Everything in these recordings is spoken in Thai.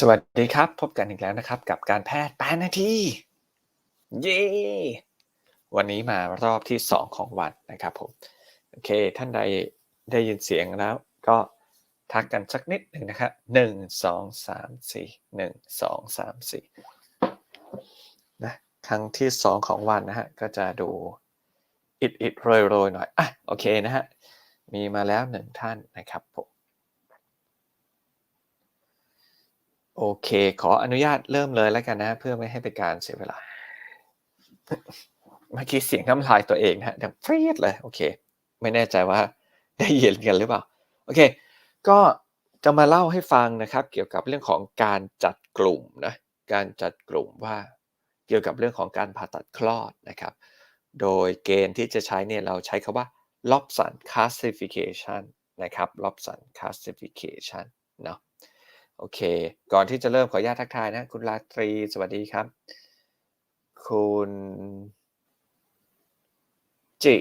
สวัสดีครับ พบกันอีกแล้วนะครับ กับการแพทย์8นาทีเย้วันนี้มารอบที่ 2 ของวันนะครับผมโอเค ท่านใดได้ยินเสียงแล้ว ก็ทักกันสักนิดหนึ่งนะครับหนึ่งสองสามสี่หนึ่งสองสามสี่นะครั้งที่ 2 ของวันนะฮะก็จะดูอิดอิดโรยโรยหน่อยอะโอเคนะฮะมีมาแล้วหนึ่งท่านนะครับผม โอเค ขออนุญาตเริ่มเลยแล้วกันนะ เพื่อไม่ให้เป็นการเสียเวลา เมื่อกี้เสียงน้ำลายตัวเองนะฮะดังเฟรีดเลย โอเค ไม่แน่ใจว่าได้ยินกันหรือเปล่า โอเค ก็จะมาเล่าให้ฟังนะครับ เกี่ยวกับเรื่องของการจัดกลุ่มนะ การจัดกลุ่มว่าเกี่ยวกับเรื่องของการผ่าตัดคลอดนะครับ โดยเกณฑ์ที่จะใช้เนี่ยเราใช้คาว่า Lobson classification นะครับ Lobson classification เนาะ โอเค ก่อนที่จะเริ่มขออนุญาตทักทายนะ คุณราตรีสวัสดีครับ คุณ จิ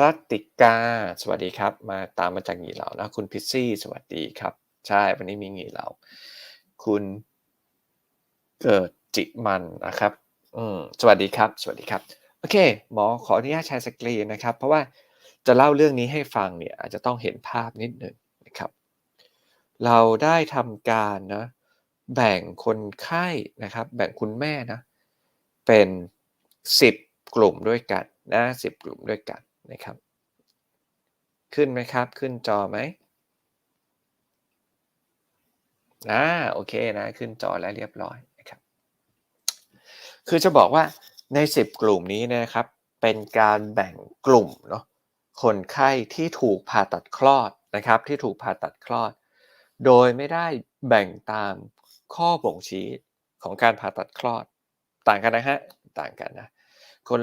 รัติกา สวัสดีครับ มาตามมาจากหงีเหลานะ คุณพิซซี่ สวัสดีครับ ใช่ วันนี้มีหงีเหลาคุณเกิดจิมันนะครับ อืม สวัสดีครับ สวัสดีครับ โอเค หมอขออนุญาตแชร์สกรีนนะครับ เพราะว่าจะเล่าเรื่องนี้ให้ฟังเนี่ยอาจจะต้องเห็นภาพนิดหนึ่ง เราได้ทำการนะแบ่งคนไข้นะครับ แบ่งคุณแม่นะเป็น 10 กลุ่มด้วยกันนะ10 กลุ่มด้วยกันนะครับ ขึ้นไหมครับ ขึ้นจอไหมอ่าโอเคนะ ขึ้นจอแล้วเรียบร้อยนะครับ คือจะบอกว่าใน 10 กลุ่มนี้นะครับ เป็นการแบ่งกลุ่มเนาะคนไข้ที่ถูกผ่าตัดคลอดนะครับ ที่ถูกผ่าตัดคลอด โดยไม่ได้แบ่งตามข้อบ่งชี้ของการผ่าตัดคลอดต่างกันนะฮะต่างกันนะคน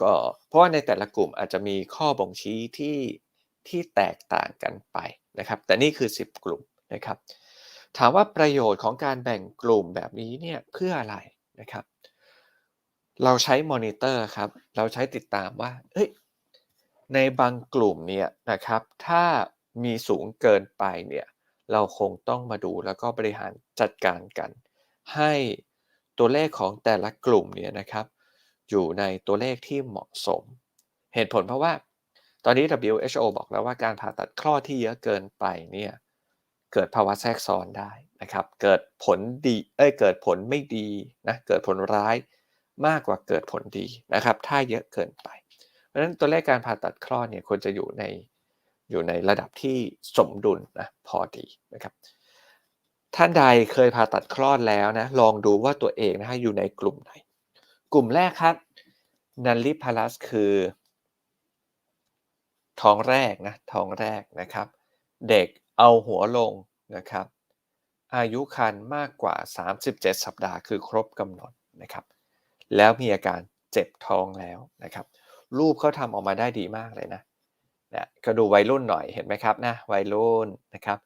ก็เพราะว่าในแต่ละกลุ่มอาจจะมีข้อบ่งชี้ที่ที่แตกต่างกันไปนะครับ แต่นี่คือ 10 กลุ่มนะครับ ถามว่าประโยชน์ของการแบ่งกลุ่มแบบนี้เนี่ยเพื่ออะไรนะครับ เราใช้มอนิเตอร์ครับ เราใช้ติดตามว่าเอ้ยในบางกลุ่มเนี่ยนะครับ ถ้ามีสูงเกินไปเนี่ย เราคงต้องมาดูแล้วก็บริหารจัดการกัน ให้ตัวเลขของแต่ละกลุ่มเนี่ยนะครับ อยู่ในตัวเลขที่เหมาะสม เหตุผลเพราะว่า ตอนนี้ WHO บอกแล้วว่าการผ่าตัดคลอดที่เยอะเกินไปเนี่ยเกิดภาวะแทรกซ้อนได้นะครับ เกิดผลดีเอ้ยเกิดผลไม่ดีนะเกิดผลร้ายมากกว่าเกิดผลดีนะครับ ถ้าเยอะเกินไป เพราะฉะนั้นตัวเลขการผ่าตัดคลอดเนี่ยควรจะอยู่ใน อยู่ในระดับที่สมดุลนะพอดีนะครับ ท่านใดเคยผ่าตัดคลอดแล้วนะลองดูว่าตัวเองนะฮะอยู่ในกลุ่มไหน กลุ่มแรกครับนันลิพาลัสคือท้องแรกนะท้องแรกนะครับ เด็กเอาหัวลงนะครับ อายุครรภ์มากกว่า 37 สัปดาห์คือครบกำหนดนะครับ แล้วมีอาการเจ็บท้องแล้วนะครับ รูปเขาทำออกมาได้ดีมากเลยนะ นะก็ดูวัยรุ่นหน่อยเห็นไหมครับนะวัยรุ่นนะครับ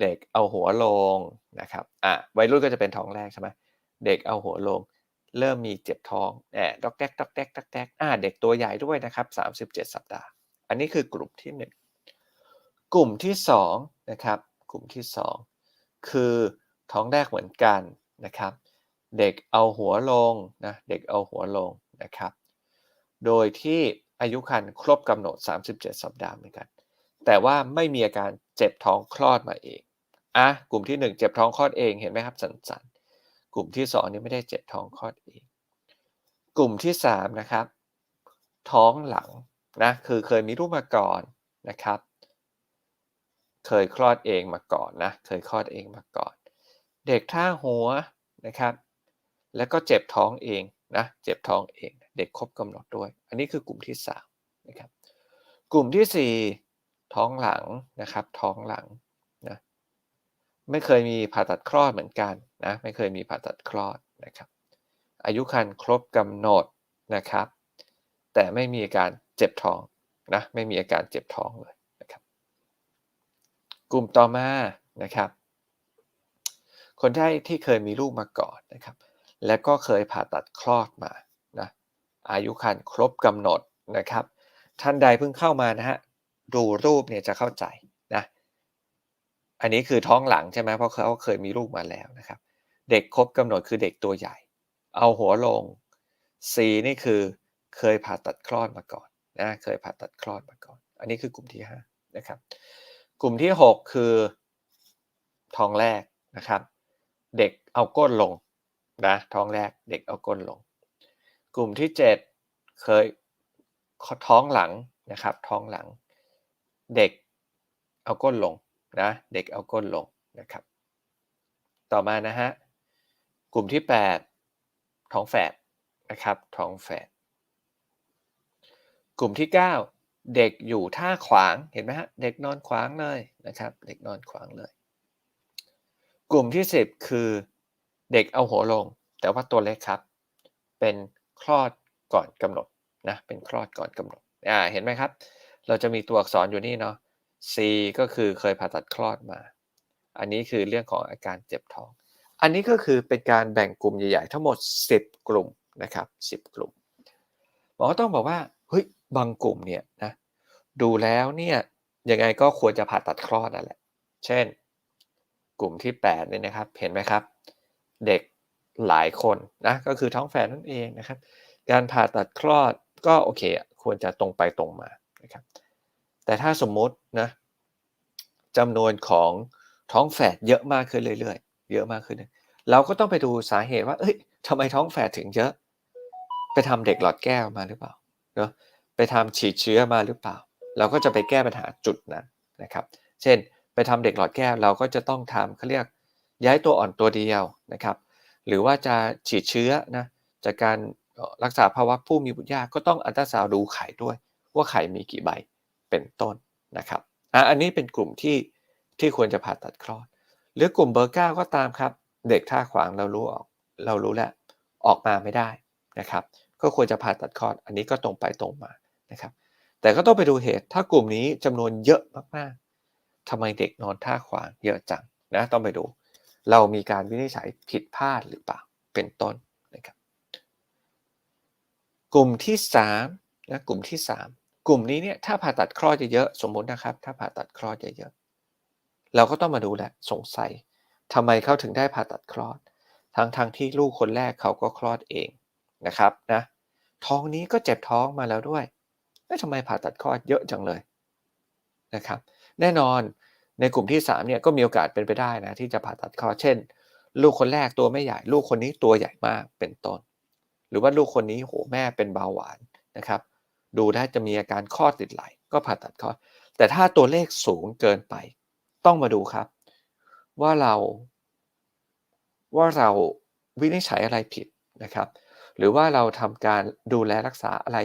เด็กเอาหัวลงนะครับอะวัยรุ่นก็จะเป็นท้องแรกใช่ไหมเด็กเอาหัวลง เริ่มมีเจ็บท้องแอบดอกแดกดอกแดกดอกแดกอ่าเด็กตัวใหญ่ด้วยนะครับ37 สัปดาห์ อันนี้คือกลุ่มที่ 1 กลุ่มที่2นะครับกลุ่มที่ 2 คือท้องแรกเหมือนกันนะครับ เด็กเอาหัวลงนะเด็กเอาหัวลงนะครับ โดยที่ อายุครรภ์ครบกำหนด 37 สัปดาห์เหมือนกัน แต่ว่าไม่มีอาการเจ็บท้องคลอดมาเองอะกลุ่มที่ 1 เจ็บท้องคลอดเองเห็นไหมครับสันๆกลุ่มที่ 2 นี่ไม่ได้เจ็บท้องคลอดเอง กลุ่มที่3นะครับท้องหลังนะคือเคยมีลูกมาก่อนนะครับ เคยคลอดเองมาก่อนนะเคยคลอดเองมาก่อน เด็กท่าหัวนะครับ แล้วก็เจ็บท้องเองนะเจ็บท้องเอง เด็กครบกำหนดด้วย อันนี้คือกลุ่มที่3นะครับกลุ่มที่ 4 ท้องหลังนะครับ ท้องหลังนะไม่เคยมีผ่าตัดคลอดเหมือนกันนะไม่เคยมีผ่าตัดคลอดนะครับอายุครรภ์ครบกำหนดนะครับ แต่ไม่มีอาการเจ็บท้องนะไม่มีอาการเจ็บท้องเลยนะครับ กลุ่มต่อมานะครับ คนที่ที่เคยมีลูกมาก่อนนะครับ และก็เคยผ่าตัดคลอดมา อายุครรภ์ครบกำหนดนะครับ ท่านใดเพิ่งเข้ามานะฮะดูรูปเนี่ยจะเข้าใจนะอันนี้คือท้องหลังใช่ไหมเพราะเขาเคยมีลูกมาแล้วนะครับ เด็กครบกำหนดคือเด็กตัวใหญ่ เอาหัวลง C นี่คือเคยผ่าตัดคลอดมาก่อนนะเคยผ่าตัดคลอดมาก่อน อันนี้คือกลุ่มที่5นะครับกลุ่มที่ 6 คือท้องแรกนะครับ เด็กเอาก้นลงนะท้องแรกเด็กเอาก้นลง กลุ่มที่ 7 เคยท้องหลังนะครับ ท้องหลัง เด็กเอาก้นลงนะเด็กเอาก้นลงนะครับ ต่อมานะฮะกลุ่มที่ 8 ท้องแฝดนะครับท้องแฝดกลุ่มที่ 9 เด็กอยู่ท่าขวางเห็นไหมฮะเด็กนอนขวางเลยนะครับ เด็กนอนขวางเลย กลุ่มที่ 10 คือเด็กเอาหัวลง แต่ว่าตัวเล็กครับ เป็น คลอดก่อนกำหนดนะเป็นคลอดก่อนกำหนดอ่าเห็นไหมครับ เราจะมีตัวอักษรอยู่นี่เนาะ C ก็คือเคยผ่าตัดคลอดมา อันนี้คือเรื่องของอาการเจ็บท้อง อันนี้ก็คือเป็นการแบ่งกลุ่มใหญ่ๆ ทั้งหมด 10 กลุ่มนะครับ10 กลุ่มหมอต้องบอกว่าเฮ้ยบางกลุ่มเนี่ยนะดูแล้วเนี่ยยังไงก็ควรจะผ่าตัดคลอดนั่นแหละ เช่น กลุ่มที่8เนี่ยนะครับ เห็นไหมครับ เด็ก หลายคนนะก็คือท้องแฝดนั่นเองนะครับการผ่าตัดคลอดก็โอเคควรจะตรงไปตรงมานะครับแต่ถ้าสมมตินะจำนวนของท้องแฝดเยอะมากขึ้นเรื่อยๆ เยอะมากขึ้น เราก็ต้องไปดูสาเหตุว่า เอ้ยทำไมท้องแฝดถึงเยอะ ไปทำเด็กหลอดแก้วมาหรือเปล่าเนาะไปทำฉีดเชื้อมาหรือเปล่า เราก็จะไปแก้ปัญหาจุดนั้นนะครับ เช่น ไปทำเด็กหลอดแก้วเราก็จะต้องทำเขาเรียกย้ายตัวอ่อนตัวเดียวนะครับ หรือว่าจะฉีดเชื้อนะจากการรักษาภาวะผู้มีบุตรยากก็ต้องอัลตราซาวดูไข่ด้วย ว่าไข่มีกี่ใบเป็นต้นนะครับอะอันนี้เป็นกลุ่มที่ที่ควรจะผ่าตัดคลอด หรือกลุ่มเบอร์เก้าก็ตามครับ เด็กท่าขวางเรารู้ออกเรารู้แล้วออกมาไม่ได้นะครับ ก็ควรจะผ่าตัดคลอด อันนี้ก็ตรงไปตรงมานะครับ แต่ก็ต้องไปดูเหตุถ้ากลุ่มนี้จำนวนเยอะมากๆทำไมเด็กนอนท่าขวางเยอะจังนะต้องไปดู เรามีการวินิจฉัยผิดพลาดหรือเปล่าเป็นต้นนะครับกลุ่มที่3นะกลุ่มที่ 3 กลุ่มนี้เนี่ยถ้าผ่าตัดคลอดเยอะๆสมมตินะครับ ถ้าผ่าตัดคลอดเยอะๆเราก็ต้องมาดูแหละสงสัยทำไมเขาถึงได้ผ่าตัดคลอด ทั้งๆทที่ลูกคนแรกเขาก็คลอดเองนะครับนะท้องนี้ก็เจ็บท้องมาแล้วด้วยแล้วทำไมผ่าตัดคลอดเยอะจังเลยนะครับ แน่นอน ในกลุ่มที่3เนี่ยก็มีโอกาสเป็นไปได้นะที่จะผ่าตัดคลอดเช่น ลูกคนแรกตัวไม่ใหญ่ ลูกคนนี้ตัวใหญ่มากเป็นต้น หรือว่าลูกคนนี้โหแม่เป็นเบาหวานนะครับ ดูได้จะมีอาการคลอติดไหล ก็ผ่าตัดคลอแต่ถ้าตัวเลขสูงเกินไป ต้องมาดูครับ ว่าเรา ว่าเราวินิจฉัยอะไรผิดนะครับ หรือว่าเราทำการดูแลรักษาอะไร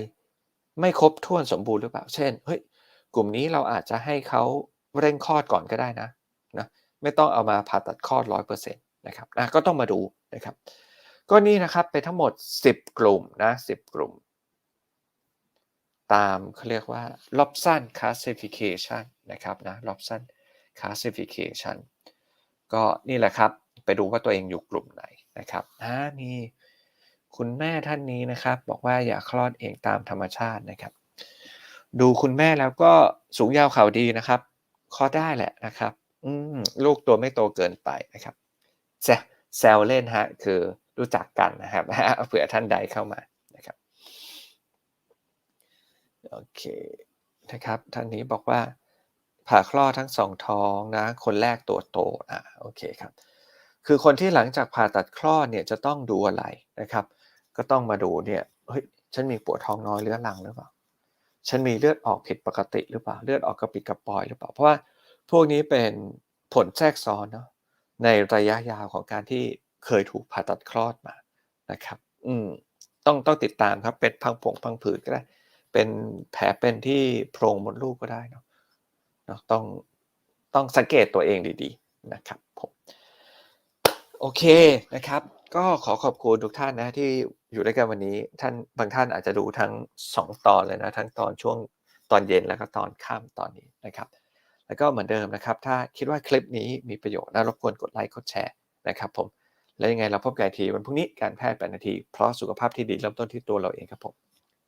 ไม่ครบถ้วนสมบูรณ์หรือเปล่า เช่นเฮ้ยกลุ่มนี้เราอาจจะให้เขา เร่งคลอดก่อนก็ได้นะนะไม่ต้องเอามาผ่าตัดคลอดร้อยเปอร์เซ็นต์นะครับนะก็ต้องมาดูนะครับ ก็นี่นะครับเป็นทั้งหมด 10 กลุ่มนะ10 กลุ่ม ตามเขาเรียกว่า Robson classification นะครับนะ Robson classification ก็นี่แหละครับไปดูว่าตัวเองอยู่กลุ่มไหนนะครับอ่ามีคุณแม่ท่านนี้นะครับ บอกว่าอย่าคลอดเองตามธรรมชาตินะครับ ดูคุณแม่แล้วก็สูงยาวเข่าดีนะครับ คอได้แหละนะครับ อืมลูกตัวไม่โตเกินไปนะครับแซแซวเล่นฮะคือรู้จักกันนะครับเผื่อท่านใดเข้ามานะครับโอเคนะครับ ท่านนี้บอกว่าผ่าคลอดทั้งสองท้องนะ คนแรกตัวโตอ่าโอเคครับ คือคนที่หลังจากผ่าตัดคลอดเนี่ยจะต้องดูอะไรนะครับ ก็ต้องมาดูเนี่ยเฮ้ยฉันมีปวดท้องน้อยเรื้อรังหรือเปล่า ฉันมีเลือดออกผิดปกติหรือเปล่า เลือดออกกระปิดกระปอยหรือเปล่า เพราะว่าพวกนี้เป็นผลแทรกซ้อนเนาะในระยะยาวของการที่เคยถูกผ่าตัดคลอดมานะครับ อืมต้องต้องติดตามครับ เป็นพังผงพังผืดก็ได้ เป็นแผลเป็นที่โพรงมดลูกก็ได้เนาะเนาะต้องต้องสังเกตตัวเองดีๆนะครับผมโอเคนะครับ ก็ขอขอบคุณทุกท่านนะที่อยู่ด้วยกันวันนี้ท่านบางท่านอาจจะดูทั้ง 2 ตอนเลยนะ ทั้งตอนช่วงตอนเย็นแล้วก็ตอนค่ำตอนนี้นะครับ แล้วก็เหมือนเดิมนะครับ ถ้าคิดว่าคลิปนี้มีประโยชน์นะรบกวนกดไลค์กดแชร์นะครับผมแล้วยังไงเราพบกันทีวันพรุ่งนี้การแพทย์แปดนาที เพราะสุขภาพที่ดีเริ่มต้นที่ตัวเราเองครับผม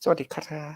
สวัสดีครับ